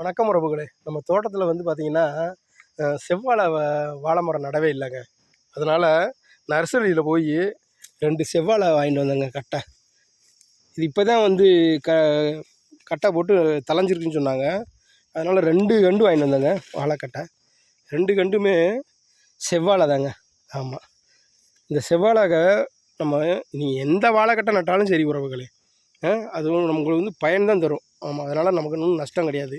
வணக்கம் உறவுகளே. நம்ம தோட்டத்தில் வந்து பார்த்திங்கன்னா செவ்வாழை வாழை மரம் நடவே இல்லைங்க. அதனால் நர்சரியில் போய் ரெண்டு செவ்வாழை வாங்கிட்டு வந்தேங்க கட்டை. இது இப்போ தான் வந்து க கட்டை போட்டு தலைஞ்சிருக்குன்னு சொன்னாங்க. அதனால் ரெண்டு கண்டு வாங்கிட்டு வந்தேங்க வாழைக்கட்டை ரெண்டு கண்டுமே செவ்வாழை தாங்க. ஆமாம் இந்த செவ்வாழை நம்ம நீ எந்த வாழைக்கட்டை நட்டாலும் சரி உறவுகளே. அதுவும் நம்மளுக்கு வந்து பயன் தான் தரும். ஆமாம் அதனால் நமக்கு இன்னும் நஷ்டம் கிடையாது.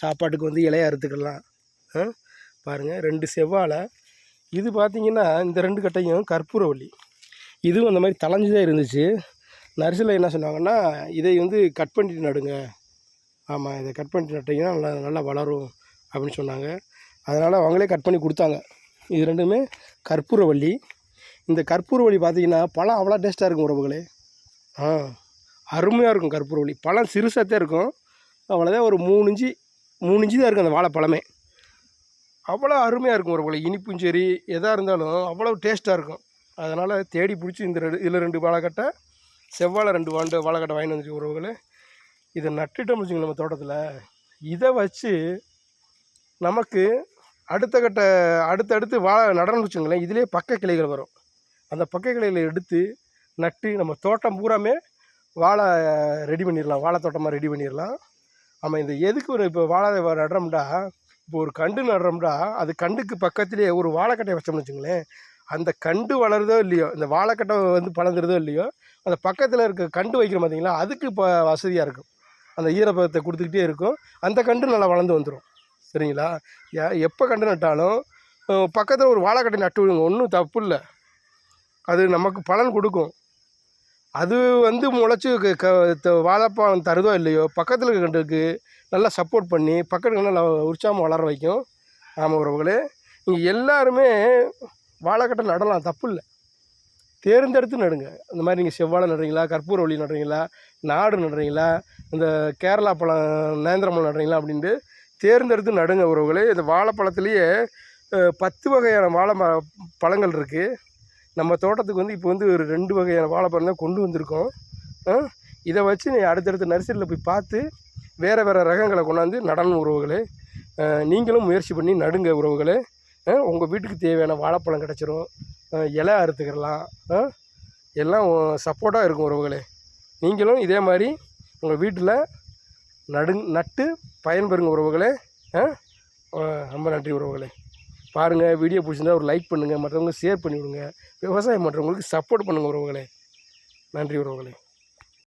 சாப்பாட்டுக்கு வந்து இலையை அறுத்துக்கலாம். ஆ பாருங்கள் ரெண்டு செவ்வாழை. இது பார்த்தீங்கன்னா இந்த ரெண்டு கட்டையும் கற்பூரவள்ளி இதுவும் அந்த மாதிரி தளைஞ்சு தான் இருந்துச்சு. நர்சரியில் என்ன சொன்னாங்கன்னா இதை வந்து கட் பண்ணிட்டு நடுங்க. ஆமாம் இதை கட் பண்ணிட்டு நட்டிங்கன்னா நல்லா நல்லா வளரும் அப்படின்னு சொன்னாங்க. அதனால் அவங்களே கட் பண்ணி கொடுத்தாங்க. இது ரெண்டுமே கற்பூரவள்ளி இந்த கற்பூரவள்ளி பார்த்தீங்கன்னா பழம் அவ்வளோ டேஸ்ட்டாக இருக்கும் உறவுகளே. ஆ அருமையாக இருக்கும் கற்பூரவள்ளி பழம் சிறுசாகத்தே இருக்கும். அவ்வளோதான் ஒரு மூணு இஞ்சி மூணு இன்ச்சு தான் இருக்கும் அந்த வாழைப்பழமே. அவ்வளோ அருமையாக இருக்கும் ஒரு இனிப்பும் சரி எதாக இருந்தாலும் அவ்வளோ டேஸ்ட்டாக இருக்கும். அதனால் தேடி பிடிச்சி இந்த ரெண்டு இதில் ரெண்டு வாழைக்கட்டை செவ்வாழை ரெண்டு வாண்டு வாழைக்கட்டை வாங்கிட்டு வந்துச்சு உறவுகளை இதை நட்டுட்டோம்னு வச்சுங்க நம்ம தோட்டத்தில். இதை வச்சு நமக்கு அடுத்த கட்ட அடுத்தடுத்து வாழை நடனம் வச்சுங்களேன் இதிலே பக்க கிளைகள் வரும். அந்த பக்க கிளைகளை எடுத்து நட்டு நம்ம தோட்டம் பூராமே வாழை ரெடி பண்ணிடலாம் வாழை தோட்டமாக ரெடி பண்ணிடலாம் ஆமாம் இந்த எதுக்கு ஒரு இப்போ வாழை நடுறோம்டா? இப்போ ஒரு கண்டு நடுறோம்டா? அது கண்டுக்கு பக்கத்துலேயே ஒரு வாழைக்கட்டையை வச்சோம்னு வச்சுங்களேன். அந்த கண்டு வளருதோ இல்லையோ இந்த வாழைக்கட்டை வந்து பழந்துருதோ இல்லையோ அந்த பக்கத்தில் இருக்க கண்டு வைக்கிறோம் பார்த்தீங்களா அதுக்கு இப்போ வசதியாக இருக்கும். அந்த ஈரப்பதத்தை கொடுத்துக்கிட்டே இருக்கும். அந்த கண்டு நல்லா வளர்ந்து வந்துடும் சரிங்களா? எப்போ கண்டு நட்டாலும் பக்கத்தில் ஒரு வாழைக்கட்டை நட்டு விடுங்க. ஒன்றும் தப்பு இல்லை. அது நமக்கு பலன் கொடுக்கும். அது வந்து முளைச்சி க- க- த- வாழைப்பழம் தருதோ இல்லையோ பக்கத்தில் இருக்க நல்லா சப்போர்ட் பண்ணி பக்கத்துக்கு நல்லா உற்சாகமாக வளர வைக்கும். ஆமாம் உறவுகளே நீங்கள் எல்லாருமே வாழைக்கட்டை நடலாம் தப்பு இல்லை. தேர்ந்தெடுத்து நடுங்க. இந்த மாதிரி நீங்கள் செவ்வாழை நடுறீங்களா கற்பூரவள்ளி நடுறீங்களா நாடு நடுறீங்களா இந்த கேரளா பழம் நேந்திரமலம் நடுறீங்களா அப்படின்ட்டு தேர்ந்தெடுத்து நடுங்க உறவுகளே. இந்த வாழைப்பழத்துலேயே பத்து வகையான வாழை ம பழங்கள் இருக்குது நம்ம தோட்டத்துக்கு வந்து இப்போ வந்து ஒரு ரெண்டு வகையான வாழைப்பழம் தான் கொண்டு வந்திருக்கோம். ஆ? இதை வச்சு நீ அடுத்தடுத்த நர்சரியில் போய் பார்த்து வேறு வேறு ரகங்களை கொண்டாந்து நடன உறவுகளே. நீங்களும் முயற்சி பண்ணி நடுங்க உறவுகளே. உங்கள் வீட்டுக்கு தேவையான வாழைப்பழம் கிடச்சிரும். இலை அறுத்துக்கிறலாம் ஆ? எல்லாம் சப்போர்ட்டாக இருக்கும் உறவுகளே. நீங்களும் இதே மாதிரி உங்கள் வீட்டில் நடு நட்டு பயன்பெறுங்க உறவுகளே. ஆ, ரொம்ப நன்றி உறவுகளே. பாருங்கள் வீடியோ பிடிச்சிருந்தா ஒரு லைக் பண்ணுங்கள் மற்றவங்க ஷேர் பண்ணிவிடுங்க. விவசாயம் பண்ணுறவங்களுக்கு சப்போர்ட் பண்ணுங்கள் உறவுகளே. நன்றி உறவுகளே.